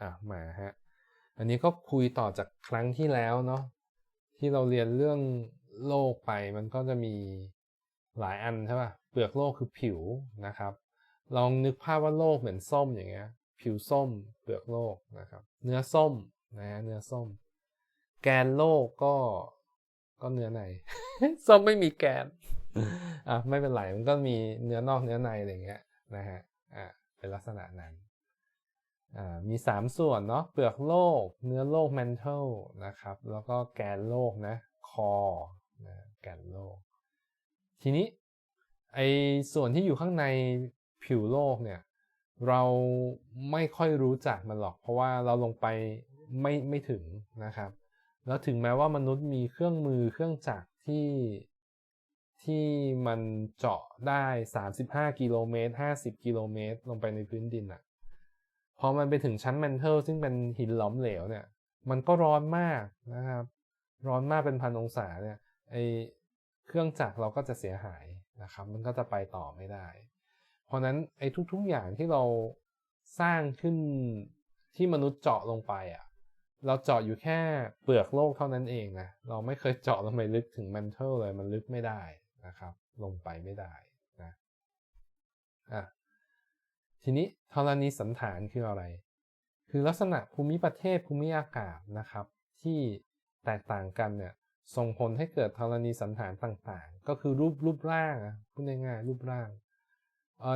อะมาฮะ อันนี้ก็คุยต่อจากครั้งที่แล้วเนาะที่เราเรียนเรื่องโลกไปมันก็จะมีหลายอันใช่ป่ะเปลือกโลกคือผิวนะครับ ลองนึกภาพว่าโลกเหมือนส้มอย่างเงี้ย ผิวส้ม เปลือกโลกนะครับ เนื้อส้มนะเนื้อส้ม แกนโลกก็ก็เนื้อในส้มไม่มีแกนอะไม่เป็นไรมันก็มีเนื้อนอกเนื้อในอะไรเงี้ยนะฮะอะเป็นลักษณะนั้น มี 3 ส่วนเนาะเปลือกโลก เนื้อโลก mantle นะครับ แล้วก็แกนโลกนะคอนะแกนโลก ทีนี้ไอส่วนที่อยู่ข้างในผิวโลกเนี่ยเราไม่ค่อยรู้จักมันหรอก เพราะว่าเราลงไปไม่ไม่ถึงนะครับ แล้วถึงแม้ว่ามนุษย์มีเครื่องมือเครื่องจักรที่ที่มันเจาะได้ 35 กิโลเมตร 50 กิโลเมตร ลงไปในพื้นดินอะ พอมันไปถึงชั้นแมนเทลซึ่งเป็นหินหลอมเหลวเนี่ย มันก็ร้อนมากนะครับ ร้อนมากเป็นพันองศาเนี่ยไอเครื่องจักรเราก็จะเสียหายนะครับ มันก็จะไปต่อไม่ได้ เพราะนั้นไอ้ทุก ๆอย่างที่เราสร้างขึ้นที่มนุษย์เจาะลงไปอะเราเจาะอยู่แค่เปลือกโลกเท่านั้นเองนะ เราไม่เคยเจาะลงไปลึกถึงมันเทลเลย มันลึกไม่ได้นะครับ ลงไปไม่ได้นะ อะ ทีนี้ธรณีสันฐานคืออะไร คือลักษณะภูมิประเทศภูมิอากาศนะครับ ที่แตกต่างกันเนี่ยส่งผลให้เกิดธรณีสันฐานต่างๆ ก็คือรูปรูปร่างอะพูดง่ายๆรูปร่าง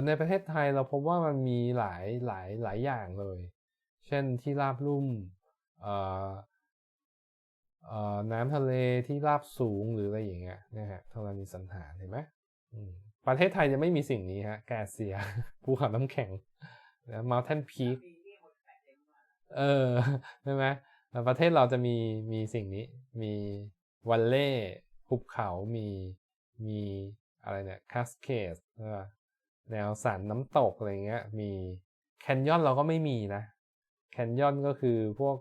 ในประเทศไทยเราพบว่ามันมีหลายหลายหลายอย่างเลย เช่นที่ราบลุ่มน้ำทะเลที่ราบสูงหรืออะไรอย่างเงี้ยนะฮะธรณีสันฐานเห็นไหม ประเทศไทยจะไม่มีสิ่งนี้ฮะแกเซียภูเขาน้ำแข็งนะมา u ทนพีคเออใช่ไหมประเทศเราจะมีมีสิ่งนี้ มีวัลเล่ภูเขามีมีอะไรเนี่ยคาสเคสแนวสันน้ำตกอะไรเงี้ย มีแคนยอนเราก็ไม่มีนะแคนยอนก็คือพวก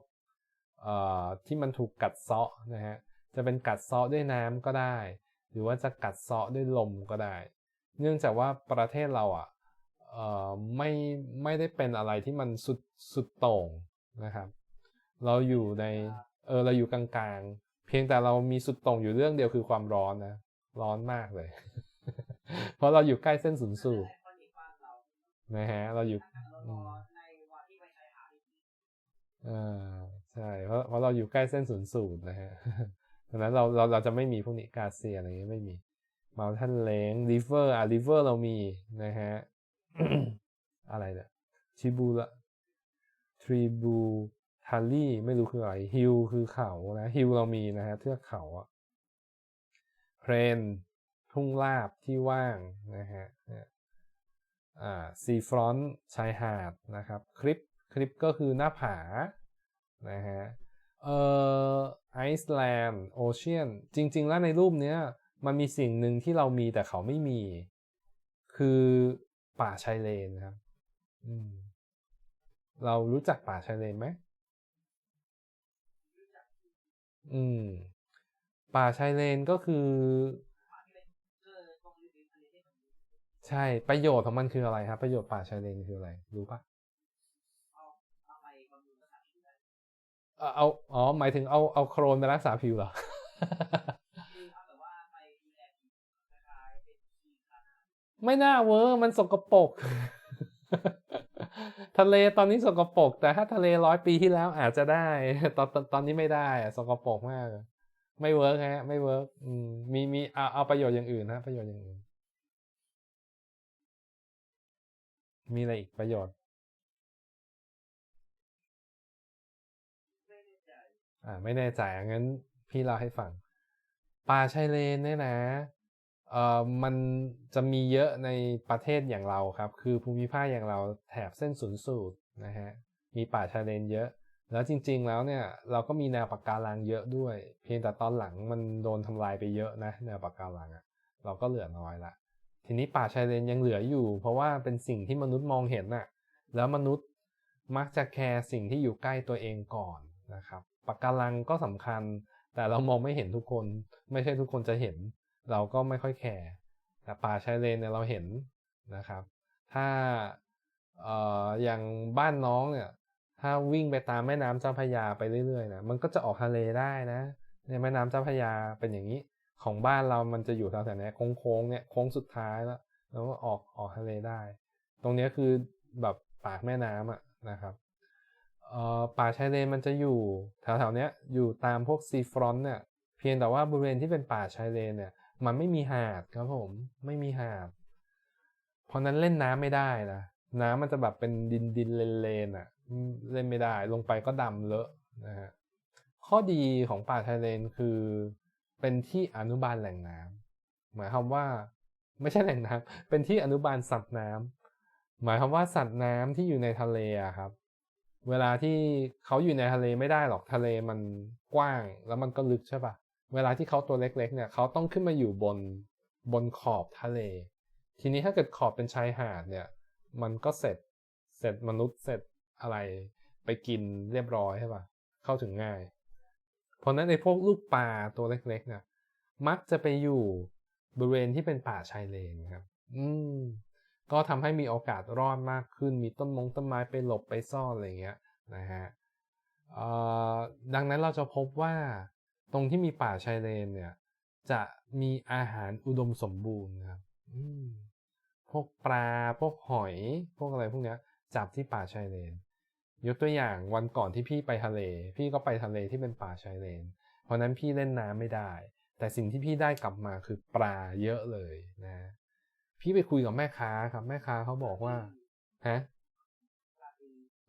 เอ่อที่มันถูกกัดเซาะนะฮะจะเป็นกัดเซาะด้วยน้ำก็ได้ หรือว่าจะกัดเซาะด้วยลมก็ได้ เนื่องจากว่าประเทศเราอะเอ่อไม่ไม่ได้เป็นอะไรที่มันสุดสุดโต่งนะครับ เราอยู่ในเออเราอยู่กลางๆ เพียงแต่เรามีสุดตรงอยู่เรื่องเดียวคือความร้อนนะร้อนมากเลย เพราะเราอยู่ใกล้เส้นศูนย์สูตรนะฮะเราอยู่อ่าใช่เพราะเพราะเราอยู่ใกล้เส้นศูนย์สูตรนะฮะดังนั้นเราเราเราจะไม่มีพวกนี้กาเซียอะไรเงี้ยไม่มี มาทันเลงริเวอร์อะริเวอร์เรามีนะฮะ อะไรเนี่ยชิบูละทริบูทารี่ไม่รู้คืออะไรฮิลคือเขานะฮิลเรามีนะฮะเทือกเขาอะเพรนทุ่งลาบที่ว่างนะฮะอ่าซีฟรอนต์ชายหาดนะครับ คลิปคลิปก็คือหน้าผานะฮะเอ่อไอซ์แลนด์โอเชียนจริง ๆ แล้วในรูปเนี้ย มันมีสิ่งหนึ่งที่เรามีแต่เขาไม่มี คือป่าชายเลนครับเรารู้จักป่าชายเลนไหมอืม ป่าชายเลนก็คือ ใช่ประโยชน์ของมันคืออะไรครับ ประโยชน์ป่าชายเลนคืออะไร รู้ปะเอาอ๋อหมายถึงเอาเอาโครนไปรักษาผิวเหรอ ไม่น่าเวอร์มันสกปรกทะเลตอนนี้สกปรกแต่ถ้าทะเลร้อยปีที่แล้วอาจจะได้ตอนตอนนี้ไม่ได้สกปรกมาก ไม่เวิร์กฮะ ไม่เวิร์กมีมีเอาเอาประโยชน์อย่างอื่นนะประโยชน์อย่างอื่น มีอะไรอีกประโยชน์ อ่า ไม่แน่ใจงั้นพี่เล่าให้ฟังป่าชายเลนเนี่ยนะ เอ่อมันจะมีเยอะในประเทศอย่างเราครับ คือภูมิภาคอย่างเราแถบเส้นศูนย์สูตรนะฮะมีป่าชายเลนเยอะ แล้วจริง ๆ แล้วเนี่ยเราก็มีแนวปะการังเยอะด้วย เพียงแต่ตอนหลังมันโดนทำลายไปเยอะนะแนวปะการังอะเราก็เหลือน้อยละทีนี้ป่าชายเลนยังเหลืออยู่ เพราะว่าเป็นสิ่งที่มนุษย์มองเห็นน่ะแล้วมนุษย์มักจะแคร์สิ่งที่อยู่ใกล้ตัวเองก่อนนะครับปะการังก็สำคัญ แต่เรามองไม่เห็นทุกคน ไม่ใช่ทุกคนจะเห็น เราก็ไม่ค่อยแคร์แต่ป่าชายเลนเนี่ยเราเห็นนะครับ ถ้าเอ่ออย่างบ้านน้องเนี่ยถ้าวิ่งไปตามแม่น้ำเจ้าพยาไปเรื่อยๆนะมันก็จะออกทะเลได้นะเนี่ยแม่น้ำเจ้าพยาเป็นอย่างนี้ของบ้านเรามันจะอยู่แถวๆนี้โค้งๆเนี่ยโค้งสุดท้ายแล้วแล้วก็ออกออกทะเลได้ ตรงนี้คือแบบปากแม่น้ำอะนะครับเอ่อป่าชายเลนมันจะอยู่แถวๆนี้อยู่ตามพวกซีฟรอนต์เนี่ยเพียงแต่ว่าบริเวณที่เป็นป่าชายเลนเนี่ย มันไม่มีหาดครับผม ไม่มีหาด เพราะนั้นเล่นน้ำไม่ได้นะน้ำมันจะแบบเป็นดินดินเลนเลนอะ เล่นไม่ได้ ลงไปก็ดำเลอะนะฮะข้อดีของป่าชายเลนคือ เป็นที่อนุบาลแหล่งน้ำหมายความว่าไม่ใช่แหล่งน้ำเป็นที่อนุบาลสัตว์น้ำหมายความว่าสัตว์น้ำที่อยู่ในทะเลอะครับ เวลาที่เขาอยู่ในทะเลไม่ได้หรอกทะเลมันกว้าง แล้วมันก็ลึกใช่ปะ เวลาที่เขาตัวเล็กๆเนี่ยเขาต้องขึ้นมาอยู่บนบนขอบทะเล ทีนี้ถ้าเกิดขอบเป็นชายหาดเนี่ย มันก็เสร็จเสร็จมนุษย์เสร็จอะไรไปกินเรียบร้อยใช่ปะเข้าถึงง่าย เพราะนั้นในพวกลูกปลาตัวเล็กๆเนี่ยมักจะไปอยู่บริเวณที่เป็นป่าชายเลนครับ อืม ก็ทำให้มีโอกาสรอดมากขึ้น มีต้นมงต้นไม้ไปหลบไปซ่อนอะไรเงี้ยนะฮะดังนั้นเราจะพบว่า ตรงที่มีป่าชายเลนเนี่ย จะมีอาหารอุดมสมบูรณ์ครับพวกปลาพวกหอย พวกอะไรพวกเนี้ย จับที่ป่าชายเลน ยกตัวอย่างวันก่อนที่พี่ไปทะเล พี่ก็ไปทะเลที่เป็นป่าชายเลน เพราะนั้นพี่เล่นน้ำไม่ได้ แต่สิ่งที่พี่ได้กลับมาคือปลาเยอะเลยนะ พี่ไปคุยกับแม่ค้าครับแม่ค้าเขาบอกว่าฮะ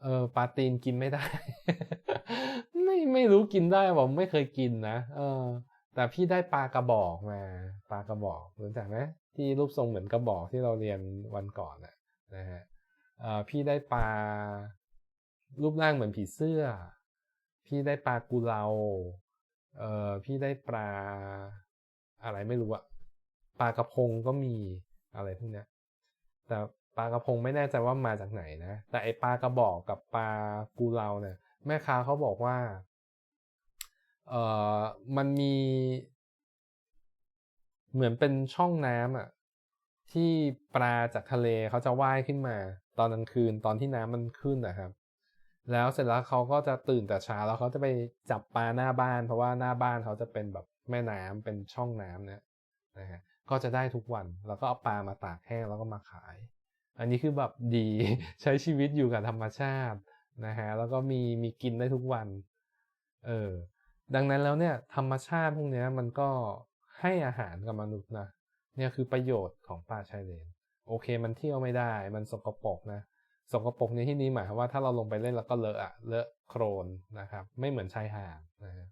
เออปลาตีนกินไม่ได้ ไม่ไม่รู้กินได้บอกไม่เคยกินนะเออ แต่พี่ได้ปลากระบอกมาปลากระบอกรู้จักไหมที่รูปทรงเหมือนกระบอกที่เราเรียนวันก่อนนะนะฮะพี่ได้ปลารูปร่างเหมือนผีเสื้อ พี่ได้ปลากุเลาเออพี่ได้ปลาอะไรไม่รู้อะปลากระพงก็มีอะไรพวกเนี้ยแต่ปลากระพงไม่แน่ใจว่ามาจากไหนนะ แต่ไอปลากระบอกกับปลากุเลาเนี่ย แม่ค้าเขาบอกว่าเออมันมีเหมือนเป็นช่องน้ำอะที่ปลาจากทะเลเขาจะว่ายขึ้นมา ตอนกลางคืนตอนที่น้ำมันขึ้นนะครับ แล้วเสร็จแล้วเขาก็จะตื่นแต่เช้าแล้วเขาจะไปจับปลาหน้าบ้าน เพราะว่าหน้าบ้านเขาจะเป็นแบบแม่น้ำเป็นช่องน้ำเนี่ยนะฮะก็จะได้ทุกวันแล้วก็เอาปลามาตากแห้งแล้วก็มาขาย อันนี้คือแบบดีใช้ชีวิตอยู่กับธรรมชาติ นะฮะแล้วก็มีมีกินได้ทุกวันเออดังนั้นแล้วเนี่ยธรรมชาติพวกนี้มันก็ให้อาหารกับมนุษย์นะเนี่ยคือประโยชน์ของป่าชายเลน โอเคมันเที่ยวไม่ได้ มันสกปรกนะสกปรกในที่นี้หมายความว่าถ้าเราลงไปเล่นแล้วก็เลอะอะเลอะโครนนะครับ ไม่เหมือนชายหาดนะฮะ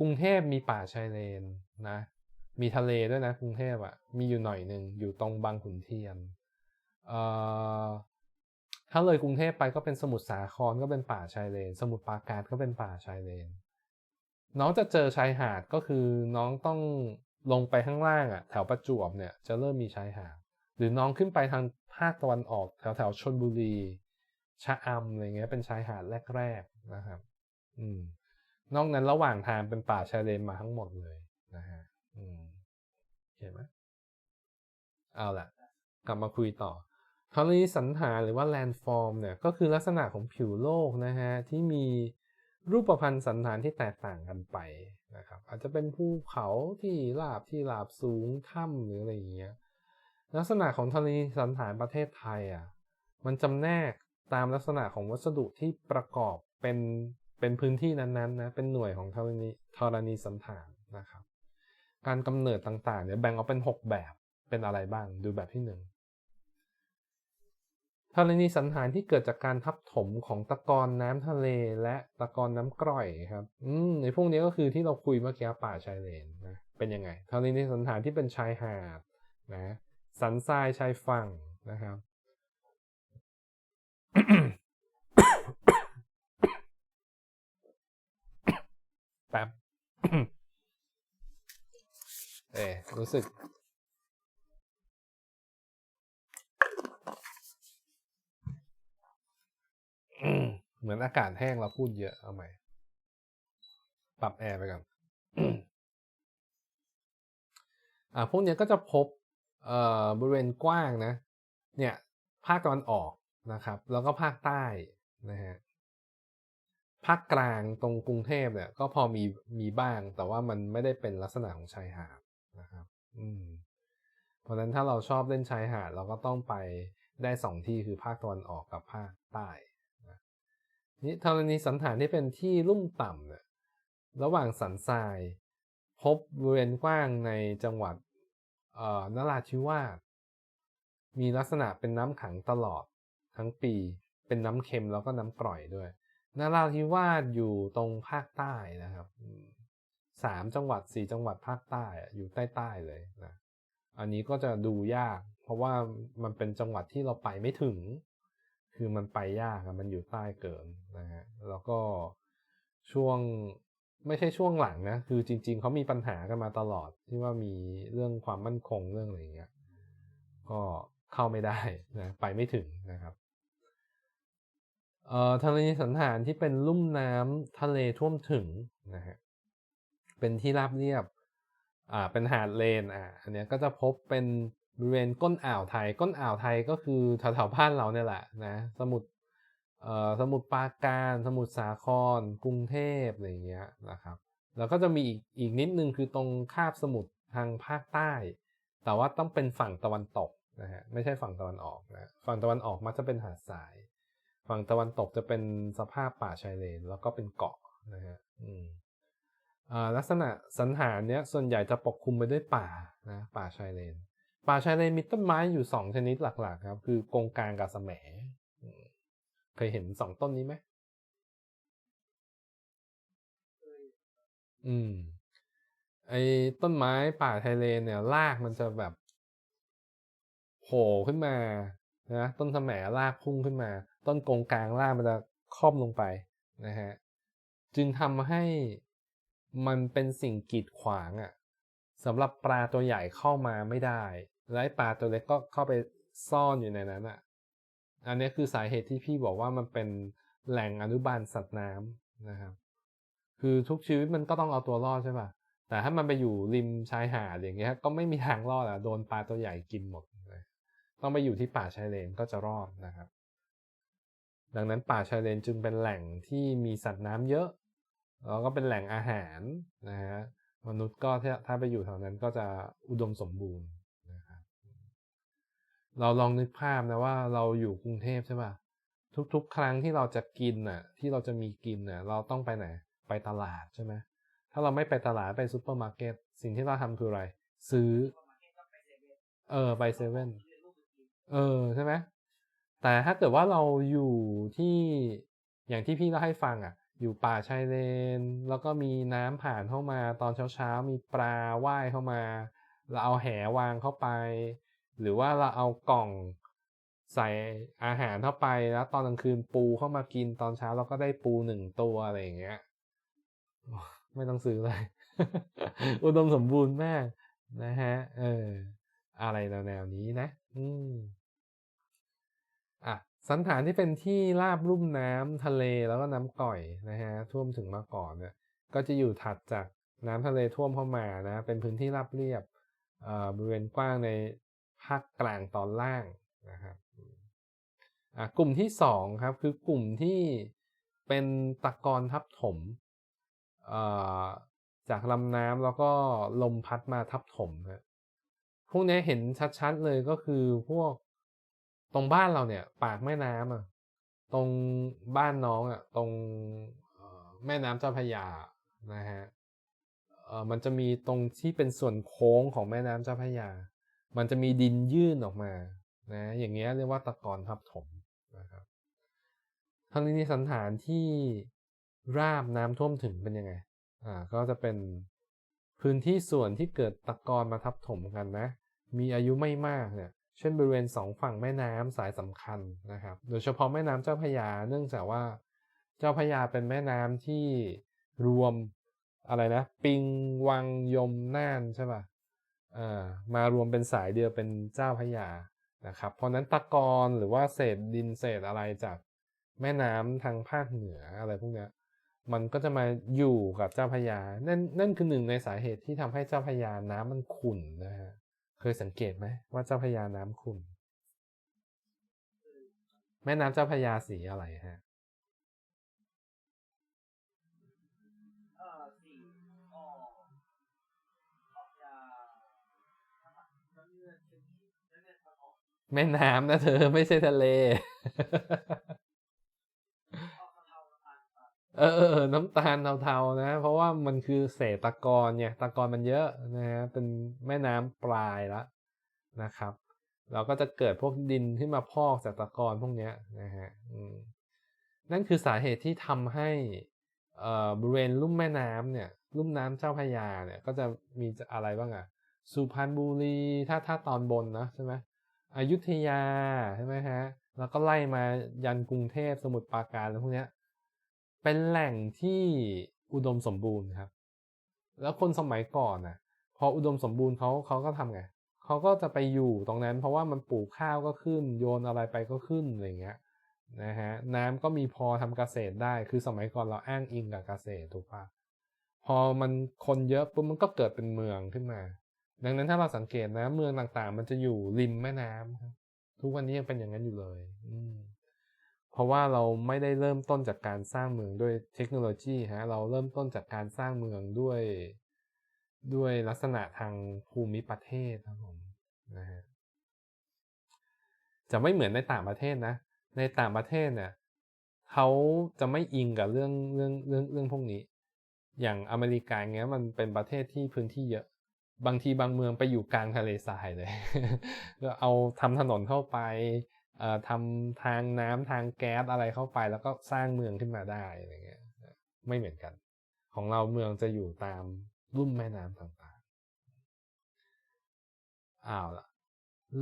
กรุงเทพมีป่าชายเลนนะมีทะเลด้วยนะกรุงเทพอะมีอยู่หน่อยหนึ่งอยู่ตรงบางขุนเทียน ถ้าเลยกรุงเทพไปก็เป็นสมุทรสาครก็เป็นป่าชายเลน สมุทรปราการก็เป็นป่าชายเลน น้องจะเจอชายหาดก็คือน้องต้องลงไปข้างล่างอะแถวประจวบเนี่ยจะเริ่มมีชายหาด หรือน้องขึ้นไปทางภาคตะวันออกแถวแถวชนบุรี ชะอำอะไรเงี้ยเป็นชายหาดแรกๆนะครับ อืม นอกนั้นระหว่างทางเป็นป่าชายเลนมาทั้งหมดเลยนะฮะ อืมเห็นไหมเอาล่ะ กลับมาคุยต่อ ธรณีสันฐานหรือว่าแลนด์ฟอร์มเนี่ยก็คือลักษณะของผิวโลกนะฮะที่มีรูปพันธ์สันฐานที่แตกต่างกันไปนะครับอาจจะเป็นภูเขาที่ราบที่ราบสูงถ้ำหรืออะไรอย่างเงี้ยลักษณะของธรณีสันฐานประเทศไทยอะมันจำแนกตามลักษณะของวัสดุที่ประกอบเป็นเป็นพื้นที่นั้นๆนะเป็นหน่วยของธรณีธรณีสันฐานนะครับ การกำเนิดต่างๆเนี่ยแบ่งออกเป็น 6 แบบเป็นอะไรบ้างดูแบบที่ 1 ธรณีสันฐานที่เกิดจากการทับถมของตะกอนน้ำทะเลและตะกอนน้ำกร่อยครับอืมในพวกนี้ก็คือที่เราคุยเมื่อกี้ป่าชายเลนนะเป็นยังไงธรณีสันฐานที่เป็นชายหาดนะสันทรายชายฝั่งนะครับแป๊บเอ๊รู้สึก เหมือนอากาศแห้งเราพูดเยอะเอาใหม่ ปรับแอร์ไปก่อนอ่าพวกนี้ก็จะพบ เอ่อบริเวณกว้างนะ เนี่ย ภาคตะวันออกนะครับ แล้วก็ภาคใต้นะฮะภาคกลางตรงกรุงเทพเนี่ย ก็พอมีมีบ้าง แต่ว่ามันไม่ได้เป็นลักษณะของชายหาดนะครับ อืม เพราะฉะนั้นถ้าเราชอบเล่นชายหาด เราก็ต้องไปได้สองที่คือภาคตะวันออกกับภาคใต้ นี่ธรณีสันฐานที่เป็นที่ลุ่มต่ำเนี่ยระหว่างสันทราย พบบริเวณกว้างในจังหวัดเอ่อนราธิวาสมีลักษณะเป็นน้ำขังตลอดทั้งปี เป็นน้ำเค็มแล้วก็น้ำกร่อยด้วยนราธิวาสอยู่ตรงภาคใต้นะครับสามจังหวัดสี่จังหวัดภาคใต้อยู่ใต้ๆเลยนะอันนี้ก็จะดูยาก เพราะว่ามันเป็นจังหวัดที่เราไปไม่ถึง คือมันไปยากมันอยู่ใต้เกินนะฮะแล้วก็ช่วงไม่ใช่ช่วงหลังนะ คือจริง ๆเขามีปัญหากันมาตลอดที่ว่ามีเรื่องความมั่นคงเรื่องอะไรเงี้ยก็เข้าไม่ได้นะไปไม่ถึงนะครับเอ่อทะเลสันฐานที่เป็นลุ่มน้ำทะเลท่วมถึงนะฮะเป็นที่ราบเรียบอ่าเป็นหาดเลนอ่าอันนี้ก็จะพบเป็น บริเวณก้นอ่าวไทย ก้นอ่าวไทยก็คือแถวๆบ้านเราเนี่ยแหละนะสมุทรเอ่อสมุทรปราการ สมุทรสาคร กรุงเทพอะไรอย่างเงี้ยนะครับแล้วก็จะมีอีกอีกนิดนึงคือตรงคาบสมุทรทางภาคใต้ แต่ว่าต้องเป็นฝั่งตะวันตกนะฮะไม่ใช่ฝั่งตะวันออกนะฝั่งตะวันออกมักจะเป็นหาดทราย ฝั่งตะวันตกจะเป็นสภาพป่าชายเลน แล้วก็เป็นเกาะนะฮะลักษณะสันหารเนี้ยส่วนใหญ่จะปกคลุมไปด้วยป่านะป่าชายเลน ป่าชายเลนมีต้นไม้อยู่สองชนิดหลักๆ ครับ คือกงกลางกับสมเคยเห็นสองต้นนี้ไหมอืม ไอ้ต้นไม้ป่าชายเลนเนี่ยรากมันจะแบบโผล่ขึ้นมานะต้นสมรากพุ่งขึ้นมา ต้นกงกลางรากมันจะครอบลงไปนะฮะจึงทำให้มันเป็นสิ่งกีดขวางอะ่ะสำหรับปลาตัวใหญ่เข้ามาไม่ได้ และปลาตัวเล็กก็เข้าไปซ่อนอยู่ในนั้นอะ่ะ อันนี้คือสาเหตุที่พี่บอกว่ามันเป็นแหล่งอนุบาลสัตว์น้ำนะครับ คือทุกชีวิตมันก็ต้องเอาตัวรอดใช่ป่ะ แต่ถ้ามันไปอยู่ริมชายหาดอย่างเงี้ย ก็ไม่มีทางรอดอะ โดนปลาตัวใหญ่กินหมด ต้องไปอยู่ที่ป่าชายเลนก็จะรอดนะครับ ดังนั้นป่าชายเลนจึงเป็นแหล่งที่มีสัตว์น้ำเยอะ แล้วก็เป็นแหล่งอาหารนะฮะ มนุษย์ก็ถ้าไปอยู่แถวนั้นก็จะอุดมสมบูรณ์ เราลองนึกภาพนะว่าเราอยู่กรุงเทพใช่ป่ะทุก ๆ ครั้งที่เราจะกินน่ะ ที่เราจะมีกินน่ะ เราต้องไปไหนไปตลาดใช่ไหมถ้าเราไม่ไปตลาดไปซูเปอร์มาร์เก็ตสิ่งที่เราทำคืออะไร ซื้อ เออไปเซเว่นเออใช่ไหมแต่ถ้าเกิดว่าเราอยู่ที่อย่างที่พี่เล่าให้ฟังอะ อยู่ป่าชายเลน แล้วก็มีน้ำผ่านเข้ามาตอนเช้าๆมีปลาว่ายเข้ามา เราเอาแหวางเข้าไป หรือว่าเราเอากล่องใส่อาหารเข้าไปแล้วตอนกลางคืนปูเข้ามากินตอนเช้าเราก็ได้ปูหนึ่งตัวอะไรอย่างเงี้ยไม่ต้องซื้อเลย อุดมสมบูรณ์มากนะฮะ เออ อะไรแนวนี้นะ อืมอะ สันฐานที่เป็นที่ราบลุ่มน้ำทะเลแล้วก็น้ำก่อยนะฮะ ท่วมถึงมาก่อนเนี่ยก็จะอยู่ถัดจากน้ำทะเลท่วมเข้ามานะ เป็นพื้นที่ราบเรียบ บริเวณกว้างใน ภาคกลางตอนล่างนะครับกลุ่มที่สองครับคือกลุ่มที่เป็นตะกอนทับถมจากลำน้ำแล้วก็ลมพัดมาทับถมฮะพวกนี้เห็นชัดๆเลยก็คือพวกตรงบ้านเราเนี่ย ปากแม่น้ำอะตรงบ้านน้องอะตรงแม่น้ำเจ้าพระยานะฮะมันจะมีตรงที่เป็นส่วนโค้งของแม่น้ำเจ้าพระยา มันจะมีดินยื่นออกมานะอย่างเงี้ยเรียกว่าตะกอนทับถมนะครับทางนี้นสันฐานที่ราบน้ำท่วมถึงเป็นยังไงอ่าก็จะเป็นพื้นที่ส่วนที่เกิดตะกอนมาทับถมกันนะ มีอายุไม่มากเนี่ยเช่นบริเวณสองฝั่งแม่น้ำสายสำคัญนะครับ โดยเฉพาะแม่น้ำเจ้าพยา เนื่องจากว่าเจ้าพยาเป็นแม่น้ำที่รวมอะไรนะ ปิงวังยมน่านใช่ป่ะ มารวมเป็นสายเดียวเป็นเจ้าพยานะครับ เพราะนั้นตะกอนหรือว่าเศษดินเศษอะไรจากแม่น้ำทางภาคเหนืออะไรพวกนี้มันก็จะมาอยู่กับเจ้าพยา นั่นนั่นคือหนึ่งในสาเหตุที่ทำให้เจ้าพยาน้ำมันขุ่นนะฮะ เคยสังเกตไหมว่าเจ้าพญาน้ำขุ่น แม่น้ำเจ้าพญาสีอะไรฮะ แม่น้ำนะเธอไม่ใช่ทะเลเออเออเออ น้ำตาลเทาๆนะ เพราะว่ามันคือเศษตะกอนเนี่ย ตะกอนมันเยอะนะฮะ เป็นแม่น้ำปลายละนะครับ เราก็จะเกิดพวกดินขึ้นมาพอกจากตะกอนพวกเนี้ยนะฮะอืมนั่นคือสาเหตุที่ทำให้เอ่อบริเวณลุ่มแม่น้ำเนี่ย ลุ่มน้ำเจ้าพระยาเนี่ย ก็จะมีอะไรบ้างอะสุพรรณบุรี ถ้าถ้าตอนบนนะใช่ไหม อยุธยาใช่ไหมฮะ แล้วก็ไล่มายันกรุงเทพสมุทรปราการแล้วพวกเนี้ย เป็นแหล่งที่อุดมสมบูรณ์ครับ แล้วคนสมัยก่อนน่ะ พออุดมสมบูรณ์เขาเขาก็ทำไงเขาก็จะไปอยู่ตรงนั้น เพราะว่ามันปลูกข้าวก็ขึ้น โยนอะไรไปก็ขึ้นอะไรเงี้ยนะฮะน้ำก็มีพอทำเกษตรได้ คือสมัยก่อนเราอ้างอิงกับเกษตรถูกปะพอมันคนเยอะปุ๊บมันก็เกิดเป็นเมืองขึ้นมา ดังนั้นถ้าเราสังเกตนะ เมืองต่างๆ มันจะอยู่ริมแม่น้ำครับทุกวันนี้ยังเป็นอย่างนั้นอยู่เลย อืมเพราะว่าเราไม่ได้เริ่มต้นจากการสร้างเมืองด้วยเทคโนโลยีฮะเราเริ่มต้นจากการสร้างเมืองด้วยด้วยลักษณะทางภูมิประเทศครับผมนะฮะจะไม่เหมือนในต่างประเทศนะ ในต่างประเทศเนี่ยเขาจะไม่อิงกับเรื่องเรื่องเรื่องเรื่องพวกนี้ อย่างอเมริกาเงี้ยมันเป็นประเทศที่พื้นที่เยอะ บางทีบางเมืองไปอยู่กลางทะเลทรายเลยก็เอาทำถนนเข้าไปทำทางน้ำทางแก๊สอะไรเข้าไป แล้วก็สร้างเมืองขึ้นมาได้อะไรเงี้ยไม่เหมือนกัน ของเราเมืองจะอยู่ตามรุ่มแม่น้ำต่างๆอ้าวละ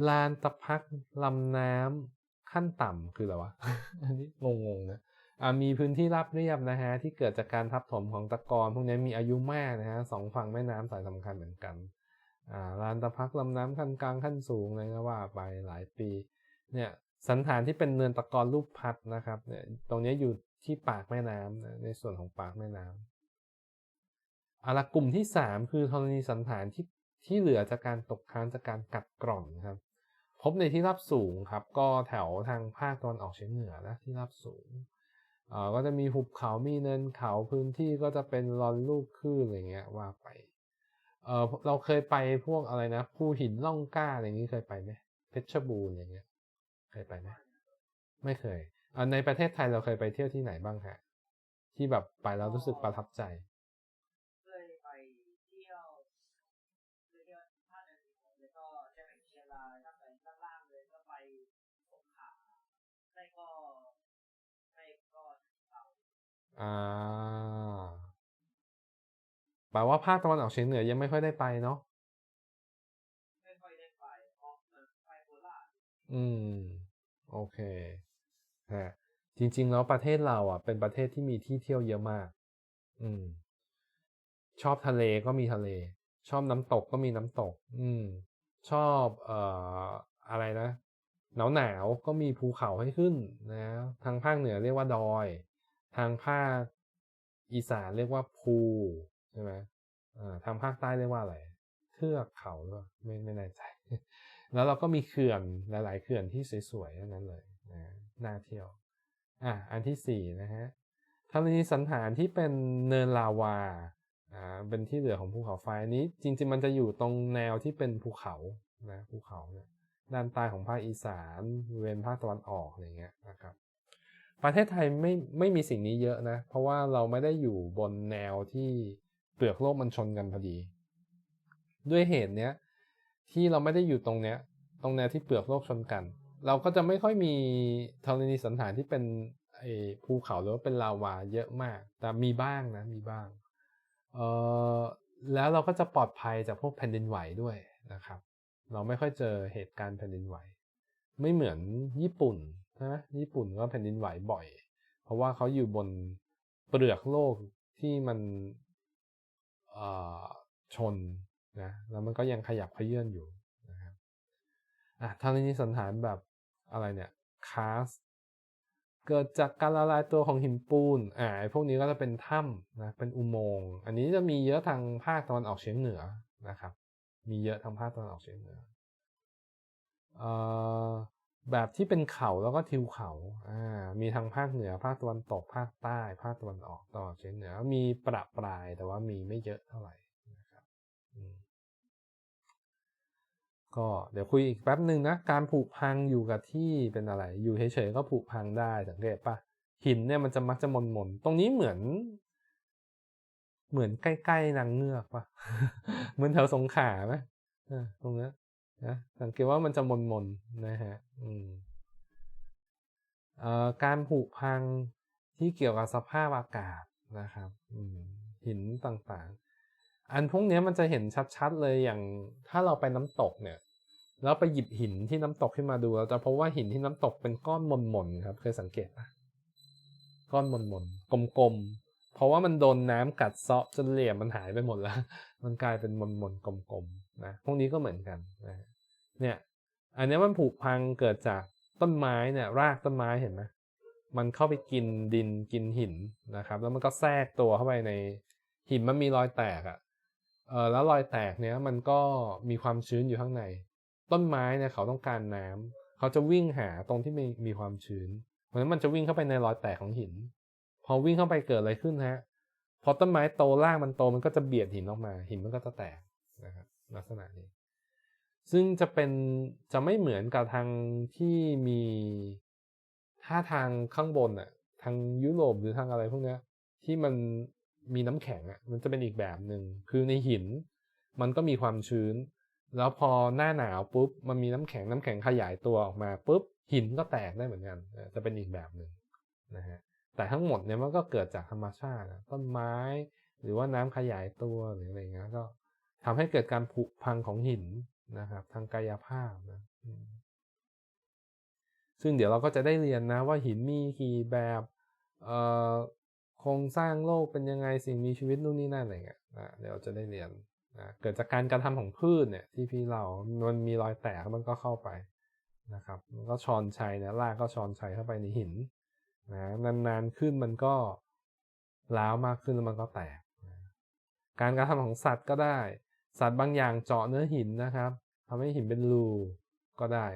ลานตะพักลำน้ำขั้นต่ำคืออะไรวะ อันนี้งงๆนะ มีพื้นที่ราบเรียบนะฮะที่เกิดจากการทับถมของตะกอนพวกนี้มีอายุมากนะฮะสองฝั่งแม่น้ำสายสำคัญเหมือนกันลานตะพักลำน้ำขั้นกลางขั้นสูงอะก็ว่าไปหลายปีเนี่ยสันฐานที่เป็นเนินตะกอนรูปพัดนะครับเนี่ยตรงนี้อยู่ที่ปากแม่น้ำนะในส่วนของปากแม่น้ำอาละกลุ่มที่ 3 คือธรณีสันฐานที่ที่เหลือจากการตกค้างจากการกัดกร่อนครับ พบในที่ราบสูงครับ ก็แถวทางภาคตะวันออกเฉียงเหนือนะที่ราบสูง ก็จะมีหุบเขา มีเนินเขา พื้นที่ก็จะเป็นรอนลูกคลื่นอะไรเงี้ยว่าไป เออเราเคยไปพวกอะไรนะภูหินล่องกล้าอะไรอย่างนี้เคยไปไหมเพชรบูรณ์อย่างเงี้ย เคยไปไหมไม่เคยเออในประเทศไทยเราเคยไปเที่ยวที่ไหนบ้างฮะที่แบบไปแล้วรู้สึกประทับใจ เคยไปเที่ยวเคยเที่ยวภาเหนือแล้วก็จะไปเชียงรายถ้าไปด้นล่างเลยก็ไปสงขลาไม่ก็ไม่ก็ อ่าแปลว่าภาคตะวันออกเฉียงเหนือยังไม่ค่อยได้ไปเนาะไม่ค่อยได้ไปเพราะมันไปโคราชอืม โอเคฮะจริง ๆ แล้วประเทศเราอะ เป็นประเทศที่มีที่เที่ยวเยอะมาก อืม ชอบทะเลก็มีทะเล ชอบน้ำตกก็มีน้ำตก อืม ชอบเอ่ออะไรนะหนาวหนาวก็มีภูเขาให้ขึ้นนะ ทางภาคเหนือเรียกว่าดอย ทางภาคอีสานเรียกว่าภูใช่ไหมอ่าทางภาคใต้เรียกว่าอะไรเทือกเขาหรือเปล่าไม่ไม่แน่ใจ แล้วเราก็มีเขื่อนหลาย ๆ เขื่อนที่สวยๆทั้งนั้นเลยนะน่าเที่ยวอะอันที่สี่นะฮะธรณีสันฐานที่เป็นเนินลาวาอ่าเป็นที่เหลือของภูเขาไฟอันนี้จริง ๆ มันจะอยู่ตรงแนวที่เป็นภูเขานะภูเขาเนี่ยด้านใต้ของภาคอีสานเวณภาคตะวันออกอะไรเงี้ยนะครับ ประเทศไทยไม่ไม่มีสิ่งนี้เยอะนะ เพราะว่าเราไม่ได้อยู่บนแนวที่เปลือกโลกมันชนกันพอดี ด้วยเหตุเนี้ยที่เราไม่ได้อยู่ตรงเนี้ย ตรงแนวที่เปลือกโลกชนกัน เราก็จะไม่ค่อยมีธรณีสันฐานที่เป็นไอ้ภูเขาหรือว่าเป็นลาวาเยอะมาก แต่มีบ้างนะมีบ้างเออแล้วเราก็จะปลอดภัยจากพวกแผ่นดินไหวด้วยนะครับ เราไม่ค่อยเจอเหตุการณ์แผ่นดินไหว ไม่เหมือนญี่ปุ่น ช่ไหมญี่ปุ่นก็แผ่นดินไหวบ่อย เพราะว่าเขาอยู่บนเปลือกโลกที่มันชนนะแล้วมันก็ยังขยับขยื่นอยู่นะครับอะทางนี้สันฐานแบบอะไรเนี่ยคาสเกิดจากการละลายตัวของหินปูนอ่าไอพวกนี้ก็จะเป็นถ้ำนะเป็นอุโมงค์อันนี้จะมีเยอะทางภาคตะวันออกเฉียงเหนือนะครับ มีเยอะทางภาคตะวันออกเฉียงเหนืออ แบบที่เป็นเขาแล้วก็ทิวเขาอ่ามีทางภาคเหนือภาคตะวันตกภาคใต้ภาคตะวันออกตะวันเฉียงเหนือมีประปรายแต่ว่ามีไม่เยอะเท่าไหร่นะครับก็เดี๋ยวคุยอีกแป๊บหนึ่งนะการผุพังอยู่กับที่เป็นอะไร อยู่เฉยๆก็ผุพังได้สังเกตปะหินเนี่ยมันจะมักจะมนมนตรงนี้เหมือน เหมือนใกล้ๆนางเงือกปะเหมือนแถวสงขลาไหมตรงนี้ นะสังเกตว่ามันจะมนมนนะฮะอืมเอ่อการผุพังที่เกี่ยวกับสภาพอากาศนะครับอืมหินต่างๆ อันพวกนี้มันจะเห็นชัดๆเลยอย่างถ้าเราไปน้ำตกเนี่ยแล้วไปหยิบหินที่น้ำตกขึ้นมาดูเราจะพบว่าหินที่น้ำตกเป็นก้อนมนๆครับเคยสังเกตปะก้อนมนๆกลมๆเพราะว่ามันโดนน้ำกัดเซาะจนเหลี่ยมมันหายไปหมดแล้ว มันกลายเป็นมนๆกลมๆนะพวกนี้ก็เหมือนกันนะ เนี่ย อันนี้มันผุพังเกิดจากต้นไม้เนี่ย รากต้นไม้เห็นไหมมันเข้าไปกินดินกินหินนะครับ แล้วมันก็แทรกตัวเข้าไปในหินมันมีรอยแตกอะ่ะเออแล้วรอยแตกเนี้ยมันก็มีความชื้นอยู่ข้างใน ต้นไม้เนี่ยเขาต้องการน้ำเขาจะวิ่งหาตรงที่มีมีความชื้น เพราะฉะนั้นมันจะวิ่งเข้าไปในรอยแตกของหิน พอวิ่งเข้าไปเกิดอะไรขึ้นฮะพอต้นไม้โตรากมันโตมันก็จะเบียดหินออกมา หินมันก็จะแตกนะครับลักษณะนี้ ซึ่งจะเป็นจะไม่เหมือนกับทางที่มีถ้าทางข้างบนอะทางยุโรปหรือทางอะไรพวกเนี้ยที่มันมีน้ำแข็งอะมันจะเป็นอีกแบบหนึ่งคือในหิน มันก็มีความชื้น แล้วพอหน้าหนาวปุ๊บมันมีน้ำแข็งน้ำแข็งขยายตัวออกมาปุ๊บหินก็แตกได้เหมือนกันจะเป็นอีกแบบหนึ่งนะฮะแต่ทั้งหมดเนี่ยมันก็เกิดจากธรรมชาติอะต้นไม้ หรือว่าน้ำขยายตัวหรืออะไรเงี้ยก็ทำให้เกิดการผุพังของหิน นะครับทางกายภาพนะซึ่งเดี๋ยวเราก็จะได้เรียนนะว่าหินมีกี่แบบโครงสร้างโลกเป็นยังไงสิ่งมีชีวิตนู่นนี่นั่นอะไรเงี้ยนะเดี๋ยวจะได้เรียนนะเกิดจากการกระทำของพืชเนี่ยที่พี่เรามันมีรอยแตกมันก็เข้าไปนะครับมันก็ชอนชัยนะลากก็ชอนชัยเข้าไปในหินนะนานๆขึ้นมันก็ล้าวมากขึ้นแล้วมันก็แตกนะการกระทำของสัตว์ก็ได้ สัตว์บางอย่างเจาะเนื้อหินนะครับทำให้หินเป็นรูก็ได้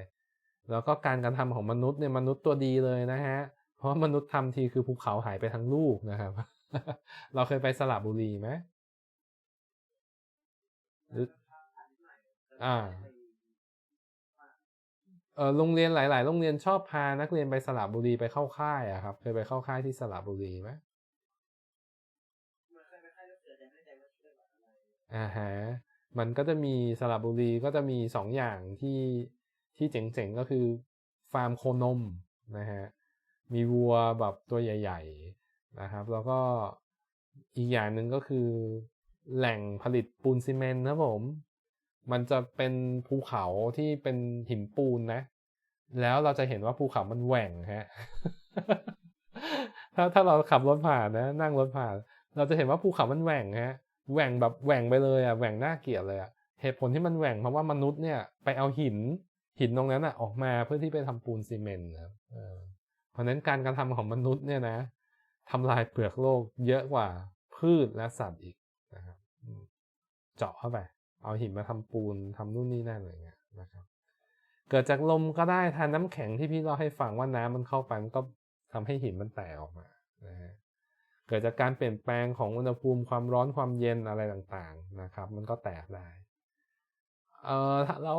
แล้วก็การกระทำของมนุษย์เนี่ยมนุษย์ตัวดีเลยนะฮะเพราะว่ามนุษย์ทำทีคือภูเขาหายไปทั้งลูกนะครับ เราเคยไปสระบุรีไหมหรืออ่าเออโรงเรียนหลาย ๆ โรงเรียนชอบพานักเรียนไปสระบุรีไปเข้าค่ายอะครับ เคยไปเข้าค่ายที่สระบุรีไหมมันเคยไปค่ายลูกเสือแต่ไม่ได้ใจว่าชื่อแบบอะไรอ่าฮะ มันก็จะมีสระบุรีก็จะมีสองอย่างที่ที่เจ๋งๆก็คือฟาร์มโคนมนะฮะมีวัวแบบตัวใหญ่ ๆนะครับ แล้วก็อีกอย่างหนึ่งก็คือแหล่งผลิตปูนซีเมนต์นะผม มันจะเป็นภูเขาที่เป็นหินปูนนะ แล้วเราจะเห็นว่าภูเขามันแหว่งฮะถ้าถ้าเราขับรถผ่านนะ นั่งรถผ่าน เราจะเห็นว่าภูเขามันแหว่งฮะ แหว่งแบบแหว่งไปเลยอะแหว่งน่าเกลียดเลยอะเหตุผลที่มันแหว่งเพราะว่ามนุษย์เนี่ยไปเอาหินหินตรงนั้นอะออกมาเพื่อที่ไปทำปูนซีเมนต์นะเพราะนั้นการกระทำของมนุษย์เนี่ยนะทำลายเปลือกโลกเยอะกว่าพืชและสัตว์อีกนะครับเจาะเข้าไป เอาหินมาทำปูนทำนู่นนี่นั่นอะไรเงี้ยนะครับ เกิดจากลมก็ได้ทานน้ำแข็งที่พี่เล่าให้ฟังว่าน้ำมันเข้าไปมันก็ทำให้หินมันแตกออกมานะฮะ เกิดจากการเปลี่ยนแปลงของอุณหภูมิความร้อนความเย็นอะไรต่างๆนะครับ มันก็แตกได้เอ่อถ้าเรา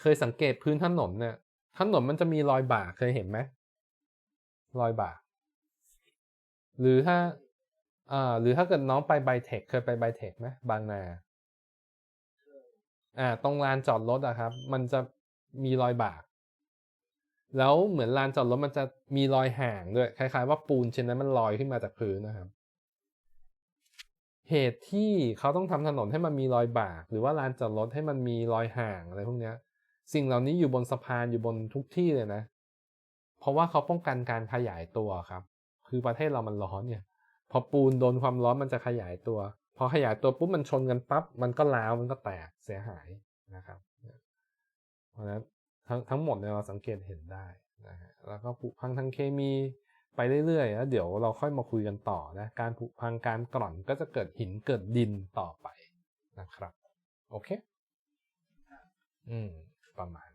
เคยสังเกตพื้นถนนเนี่ยถนนมันจะมีรอยบากเคยเห็นไหมรอยบาก หรือถ้าอ่าหรือถ้าเกิดน้องไปไบเทคเคยไปไบเทคไหมบางนาอ่าตรงลานจอดรถอะครับ มันจะมีรอยบาก แล้วเหมือนลานจอดรถมันจะมีรอยห่างด้วย คล้าย ๆ ว่าปูนชิ้นนั้นมันลอยขึ้นมาจากพื้นนะครับ เหตุที่เขาต้องทำถนนให้มันมีรอยบาก หรือว่าลานจอดรถให้มันมีรอยห่างอะไรพวกเนี้ย สิ่งเหล่านี้อยู่บนสะพานอยู่บนทุกที่เลยนะ เพราะว่าเขาป้องกันการขยายตัวครับ คือประเทศเรามันร้อนเนี่ย พอปูนโดนความร้อนมันจะขยายตัว พอขยายตัวปุ๊บมันชนกันปั๊บมันก็ร้าวมันก็แตกเสียหายนะครับ เพราะฉะนั้น ทั้งทั้งหมดเนี่ยเราสังเกตเห็นได้นะฮะแล้วก็ผุพังทางเคมีไปเรื่อยๆแล้วเดี๋ยวเราค่อยมาคุยกันต่อนะการผุพังการกร่อนก็จะเกิดหินเกิดดินต่อไปนะครับ โอเค อืม ประมาณ